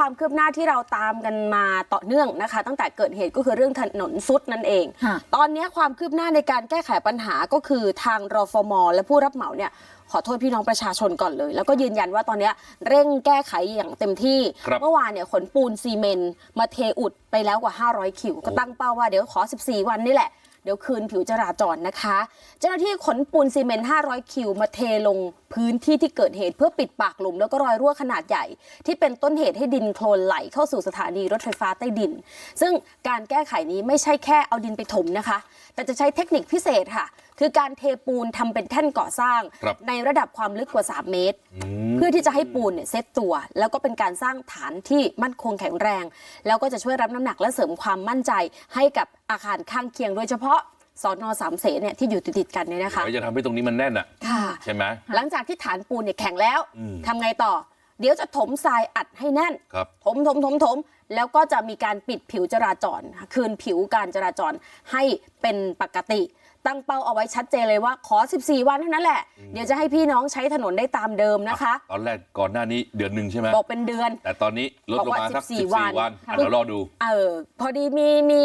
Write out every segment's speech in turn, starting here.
ความคืบหน้าที่เราตามกันมาต่อเนื่องนะคะ ตั้งแต่เกิดเหตุก็คือเรื่องถนนซุดนั่นเองค่ะตอนนี้ความคืบหน้าในการแก้ไขปัญหาก็คือทางรฟม และผู้รับเหมาเนี่ยขอโทษพี่น้องประชาชนก่อนเลย แล้วก็ยืนยันว่าตอนนี้เร่งแก้ไขอย่างเต็มที่ครับเมื่อวานเนี่ยขนปูนซีเมนต์มาเทอุดไปแล้วกว่า 500 คิว ก็ตั้งเป้าว่าเดี๋ยวขอ 14 วันนี่แหละ เดี๋ยวคืนผิวจราจรนะคะ เจ้าหน้าที่ขนปูนซีเมนต์ 500 คิว มาเทลงพื้นที่ที่เกิดเหตุเพื่อปิดปากหลุม แล้วก็รอยรั่วขนาดใหญ่ ที่เป็นต้นเหตุให้ดินโคลนไหลเข้าสู่สถานีรถไฟฟ้าใต้ดิน ซึ่งการแก้ไขนี้ไม่ใช่แค่เอาดินไปถมนะคะ แต่จะใช้เทคนิคพิเศษค่ะ คือการเทปูนทำเป็นแท่นก่อสร้างครับในระดับความลึกกว่า 3 เมตรอืมเพื่อที่จะให้ปูนเนี่ยเซ็ตตัว แล้วก็เป็นการสร้างฐานที่มั่นคงแข็งแรง แล้วก็จะช่วยรับน้ำหนักและเสริมความมั่นใจให้กับ อาคารข้างเคียงโดยเฉพาะสอนอสามเสนเนี่ยที่อยู่ติดๆกันเนี่ยนะคะเดี๋ยวจะทำให้ตรงนี้มันแน่นอะ ค่ะ ใช่ไหม หลังจากที่ฐานปูนเนี่ยแข็งแล้วอืม ทำไงต่อ เดี๋ยวจะถมทรายอัดให้แน่น ครับ ถมถมถมถมแล้วก็จะมีการปิดผิวจราจร คืนผิวการจราจรให้เป็นปกติ ตั้งเป้าเอาไว้ชัดเจนเลยว่าขอ 14 วันเท่านั้นแหละ เดี๋ยวจะให้พี่น้องใช้ถนนได้ตามเดิมนะคะ ตอนแรกก่อนหน้านี้เดือนหนึ่งใช่ไหม บอกเป็นเดือน แต่ตอนนี้ลดลงมาสักบอกว่า14วันค่ะอะเดี๋ยวรอดู เออพอดีมีมี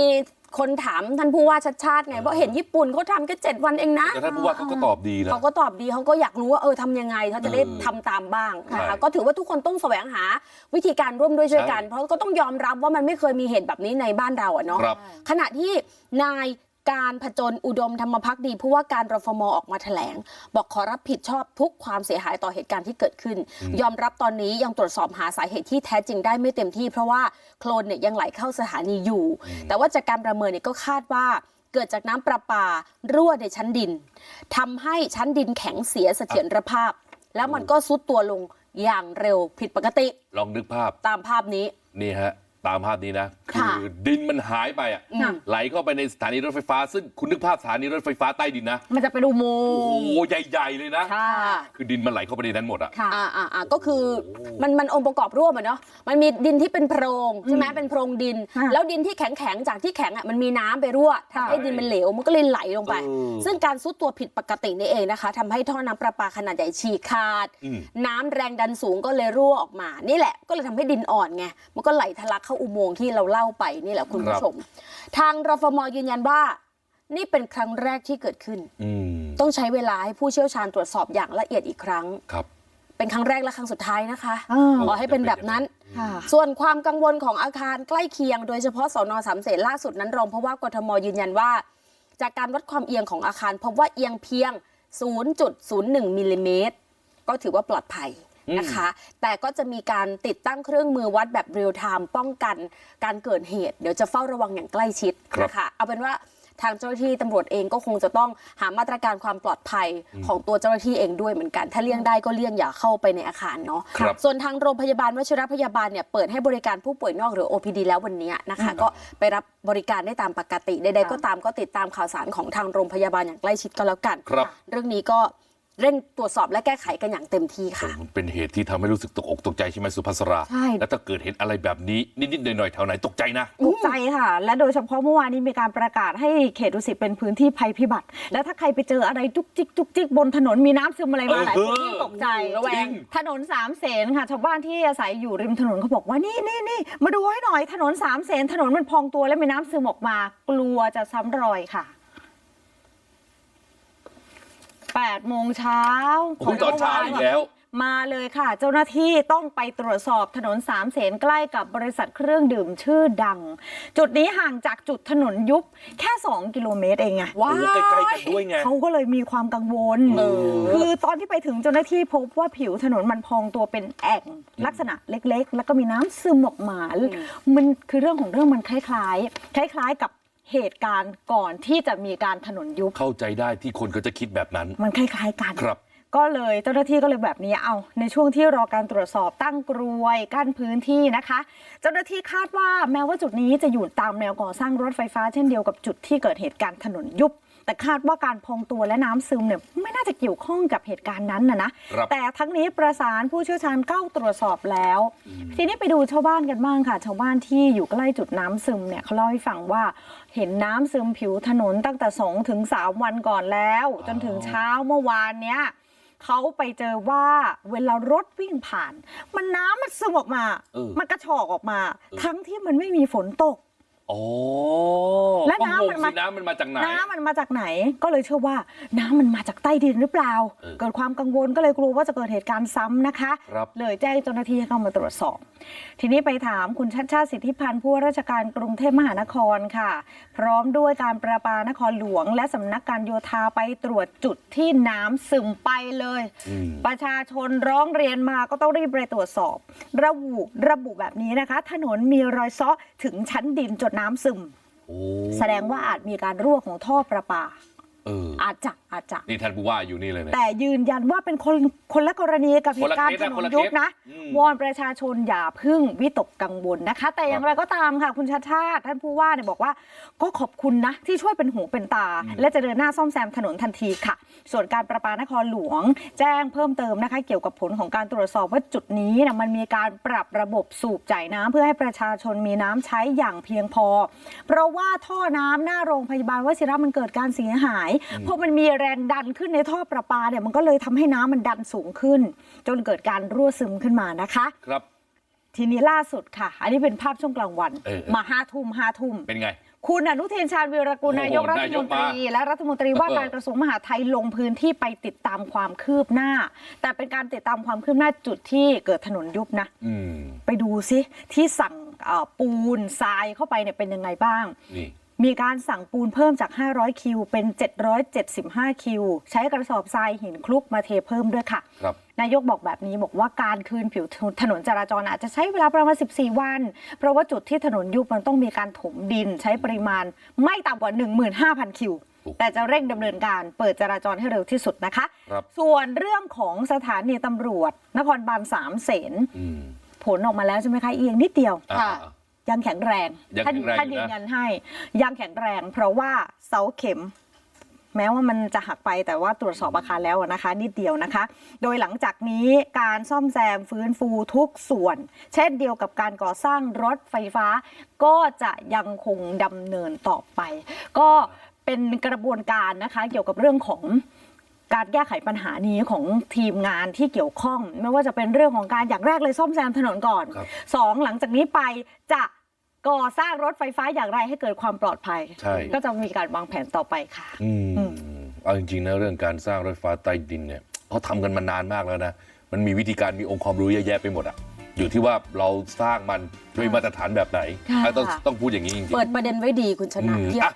คนถามท่านผู้ว่าชัดชาติไงว่าเห็นญี่ปุ่นเขาทำแค่เจ็ดวันเองนะแต่ท่านผู้ว่าเขาก็ตอบดีนะเขาก็ตอบดีเขาก็อยากรู้ว่าเออทำยังไงเขาจะได้เออทำตามบ้างนะใช่คะก็ถือว่าทุกคนต้องแสวงหาวิธีการร่วมด้วยช่วยกันใช่เพราะก็ต้องยอมรับว่ามันไม่เคยมีเหตุแบบนี้ในบ้านเราอะเนาะครับขณะที่นาย การผจญอุดมธรรมพักดีผู้ว่าการรฟมออกมาแถลง บอกขอรับผิดชอบทุกความเสียหายต่อเหตุการณ์ที่เกิดขึ้น ยอมรับตอนนี้ยังตรวจสอบหาสาเหตุที่แท้จริงได้ไม่เต็มที่เพราะว่าโคลนเนี่ยยังไหลเข้าสถานีอยู่ แต่ว่าจากการประเมินเนี่ยก็คาดว่าเกิดจากน้ำประปารั่วในชั้นดินทำให้ชั้นดินแข็งเสียเสถียรภาพ แล้วมันก็ซุดตัวลงอย่างเร็วผิดปกติ ลองนึกภาพตามภาพนี้นี่ฮะ ตามภาพนี้นะค่ะคือดินมันหายไปอะอืมไหลเข้าไปในสถานีรถไฟฟ้า ซึ่งคุณนึกภาพสถานีรถไฟฟ้าใต้ดินนะมันจะเป็นอุโมโอ้งค์โหใหญ่ๆเลยนะค่ะคือดินมันไหลเข้าไปในนั้นหมดอะค่ะอ่าอ่าอ่าก็คือมันมันองค์ประกอบร่วมอะเนาะมันมีดินที่เป็นโพรงใช่ไหมเป็นโพรงดินค่ะแล้วดินที่แข็งแข็งๆจากที่แข็งอะมันมีน้ำไปรั่วทำให้ดินมันเหลวมันก็เลยไหลลงไปเออซึ่งการซุดตัวผิดปกตินี่เองนะคะทำให้ท่อน้ำประปาขนาดใหญ่ฉีกขาดอืมน้ำแรงดันสูงก็เลยรั่วออกมา นี่แหละก็เลยทำให้ดินอ่อนไงมันก็ไหลทะลักเข้าอุโมงค์ที่เราเล่าไปนี่แหละคุณผู้ชม ทางรฟมยืนยันว่า นี่เป็นครั้งแรกที่เกิดขึ้นอืมต้องใช้เวลาให้ผู้เชี่ยวชาญตรวจสอบอย่างละเอียดอีกครั้งครับเป็นครั้งแรกและครั้งสุดท้ายนะคะอ่าขอให้เป็นแบบนั้นค่ะส่วนความกังวลของอาคารใกล้เคียง โดยเฉพาะสอนอสามเสนล่าสุดนั้นรองเพราะว่ากทมยืนยันว่า จากการวัดความเอียงของอาคารพบว่าเอียงเพียง 0.01มิลลิเมตรก็ถือว่าปลอดภัย นะคะ แต่ก็จะมีการติดตั้งเครื่องมือวัดแบบเรียลไทม์ป้องกันการเกิดเหตุ เดี๋ยวจะเฝ้าระวังอย่างใกล้ชิดครับนะคะเอาเป็นว่าทางเจ้าหน้าที่ตำรวจเองก็คงจะต้องหามาตรการความปลอดภัยของตัวเจ้าหน้าที่เองด้วยเหมือนกัน ถ้าเลี่ยงได้ก็เลี่ยงอย่าเข้าไปในอาคารเนาะครับส่วนทางโรงพยาบาลวชิรพยาบาลเนี่ยเปิดให้บริการผู้ป่วยนอกหรือ OPD แล้ววันนี้นะคะ ก็ไปรับบริการได้ตามปกติใดๆก็ตามก็ติดตามข่าวสารของทางโรงพยาบาลอย่างใกล้ชิดก็แล้วกันครับเรื่องนี้ก็ เร่งตรวจสอบและแก้ไขกันอย่างเต็มที่ค่ะ มันเป็นเหตุที่ทำให้รู้สึกตกอกตกใจใช่ไหมสุภัสรา ใช่ แล้วถ้าเกิดเห็นอะไรแบบนี้ นิดๆหน่อยๆแถวไหนตกใจนะ ตกใจค่ะ และโดยเฉพาะเมื่อวานนี้มีการประกาศให้เขตดุสิตเป็นพื้นที่ภัยพิบัติ แล้วถ้าใครไปเจออะไรจุกจิกจุกจิกบนถนนมีน้ำซึมอะไรมาหลายคนยิ่งตกใจระแวงถนนสามเสนค่ะชาวบ้านที่อาศัยอยู่ริมถนนเขาบอกว่านี่นี่นี่มาดูให้หน่อยถนนสามเสนถนนมันพองตัวและมีน้ำซึมออกมา กลัวจะซ้ำรอยค่ะ แปดโมงเช้าโอ้โหตอนเช้าอีกแล้ว มาเลยค่ะ เจ้าหน้าที่ต้องไปตรวจสอบถนนสามเสนใกล้กับบริษัทเครื่องดื่มชื่อดัง จุดนี้ห่างจากจุดถนนยุบแค่ 2 กิโลเมตรเองไง ว้าโอ้ใกล้ๆกันด้วยไง เขาก็เลยมีความกังวล เออ คือตอนที่ไปถึงเจ้าหน้าที่พบว่าผิวถนนมันพองตัวเป็นแอ่ง ลักษณะเล็กๆ แล้วก็มีน้ำซึมออกมา มันคือเรื่องของเรื่องมันคล้ายๆ คล้าย ๆ กับ เหตุการณ์ก่อนที่จะมีการถนนยุบเข้าใจได้ที่คนก็จะคิดแบบนั้น มันคล้าย ๆ กัน ครับ ก็เลยเจ้าหน้าที่ก็เลยแบบนี้เอา ในช่วงที่รอการตรวจสอบตั้งกรวยกั้นพื้นที่นะคะ เจ้าหน้าที่คาดว่าแม้ว่าจุดนี้จะอยู่ตามแนวก่อสร้างรถไฟฟ้าเช่นเดียวกับจุดที่เกิดเหตุการณ์ถนนยุบ แต่คาดว่าการพองตัวและน้ำซึมเนี่ยไม่น่าจะเกี่ยวข้องกับเหตุการณ์นั้นนะนะครับแต่ทั้งนี้ประสานผู้เชี่ยวชาญเข้าตรวจสอบแล้ว ทีนี้ไปดูชาวบ้านกันบ้างค่ะ ชาวบ้านที่อยู่ใกล้จุดน้ำซึมเนี่ยเขาเล่าให้ฟังว่าเห็นน้ำซึมผิวถนนตั้งแต่2ถึง3วันก่อนแล้ว จนถึงเช้าเมื่อวานเนี้ยเขาไปเจอว่าเวลารถวิ่งผ่าน มันน้ำมันซึมออกมาเออมันกระชอกออกมาเออทั้งที่มันไม่มีฝนตก อ๋อและก็น้ำงงมันมาสิน้ำมันมาจากไหนน้ำมันมาจากไหน ก็เลยเชื่อว่าน้ำมันมาจากใต้ดินหรือเปล่าเออเกิดความกังวลก็เลยกลัวว่าจะเกิดเหตุการณ์ซ้ำนะคะครับเลยแจ้งเจ้าหน้าที่ให้เข้ามาตรวจสอบ ทีนี้ไปถามคุณชัดชาติสิทธิพันธ์ผู้ว่าราชการกรุงเทพมหานครค่ะ พร้อมด้วยการประปานครหลวง และสำนักการโยธาไปตรวจจุดที่น้ำซึมไปเลยอืมประชาชนร้องเรียนมาก็ต้องรีบไปตรวจสอบ ระบุระบุแบบนี้นะคะ ถนนมีรอยเซาะถึงชั้นดินจนน้ำซึมโอ้แสดงว่าอาจมีการรั่วของท่อประปา เอออาจจะอาจจะนี่ท่านผู้ว่าอยู่นี่เลยเนี่ยแต่ยืนยันว่าเป็นคนคนละกรณีกับเหตุการณ์คนถละนเคสนะคนนละยุบเคสนะอืมวอนประชาชนอย่าพึ่งวิตกกังวลนะคะ แต่อย่างไรก็ตามค่ะคุณชาติชาติท่านผู้ว่าเนี่ยบอกว่า ก็ขอบคุณนะ ที่ช่วยเป็นหูเป็นตา และจะเดินหน้าซ่อมแซมถนนทันทีค่ะ ส่วนการประปานครหลวง แจ้งเพิ่มเติมนะคะ เกี่ยวกับผลของการตรวจสอบว่าจุดนี้นะมันมีการปรับระบบสูบจ่ายน้ำเพื่อให้ประชาชนมีน้ำใช้อย่างเพียงพอ เพราะว่าท่อน้ำหน้าโรงพยาบาลวชิระมันเกิดการเสียหายเพราะมันมีแรงดันขึ้นในท่อประปาเนี่ยมันก็เลยทำให้น้ำมันดันสูงขึ้น จนเกิดการรั่วซึมขึ้นมานะคะครับทีนี้ล่าสุดค่ะ อันนี้เป็นภาพช่วงกลางวันเออมาห้าทุ่มห้าทุ่มเป็นไง คุณอนุทินชาญวีรกุลโอ้โหนายกรัฐมนตรีนายกมาและรัฐมนตรีว่าเออการกระทรวงมหาดไทยลงพื้นที่ไปติดตามความคืบหน้า แต่เป็นการติดตามความคืบหน้าจุดที่เกิดถนนยุบนะอืมไปดูซิที่สั่งเอ่อปูนทรายเข้าไปเนี่ยเป็นยังไงบ้างนี่ มีการสั่งปูนเพิ่มจาก 500 คิว เป็น 775 คิว ใช้กระสอบทรายหินคลุกมาเทเพิ่มด้วยค่ะ ครับนายกบอกแบบนี้บอกว่าการคืนผิวถนนจราจรอาจจะใช้เวลาประมาณ 14 วัน เพราะว่าจุดที่ถนนยุบมันต้องมีการถมดินใช้ปริมาณไม่ต่ำกว่า 15,000 คิวโอ้แต่จะเร่งดำเนินการเปิดจราจรให้เร็วที่สุดนะคะ ครับ ส่วนเรื่องของสถานีตำรวจ นครบาลสามเสนอืมผลออกมาแล้วใช่ไหมคะเอียงนิดเดียว อ่า ยังแข็งแรงยังท่านแข็งแรงท่านอยู่ยืนะนยันให้ยังแข็งแรง เพราะว่าเสาเข็ม แม้ว่ามันจะหักไปแต่ว่าตรวจสอบอาคารแล้วนะคะนิดเดียวนะคะ โดยหลังจากนี้การซ่อมแซมฟื้นฟูทุกส่วน เช่นเดียวกับการก่อสร้างรถไฟฟ้า ก็จะยังคงดำเนินต่อไป ก็เป็นกระบวนการนะคะ เกี่ยวกับเรื่องของการแก้ไขปัญหานี้ของทีมงานที่เกี่ยวข้อง ไม่ว่าจะเป็นเรื่องของการอย่างแรกเลยซ่อมแซมถนนก่อนครับสองหลังจากนี้ไปจะ ก่อสร้างรถไฟฟ้าอย่างไรให้เกิดความปลอดภัย ใช่ ก็จะมีการวางแผนต่อไปค่ะ อืมอืม เอาจริงๆนะเรื่องการสร้างรถไฟฟ้าใต้ดินเนี่ยเขาทำกันมานานมากแล้วนะ มันมีวิธีการมีองค์ความรู้เยอะแยะไปหมดอะอยู่ที่ว่าเราสร้างมันด้วยมาตรฐานแบบไหนค่ะ อะต้องต้องพูดอย่างนี้จริงๆเปิดประเด็นไว้ดีคุณชนะอืมเยี่ยม อะ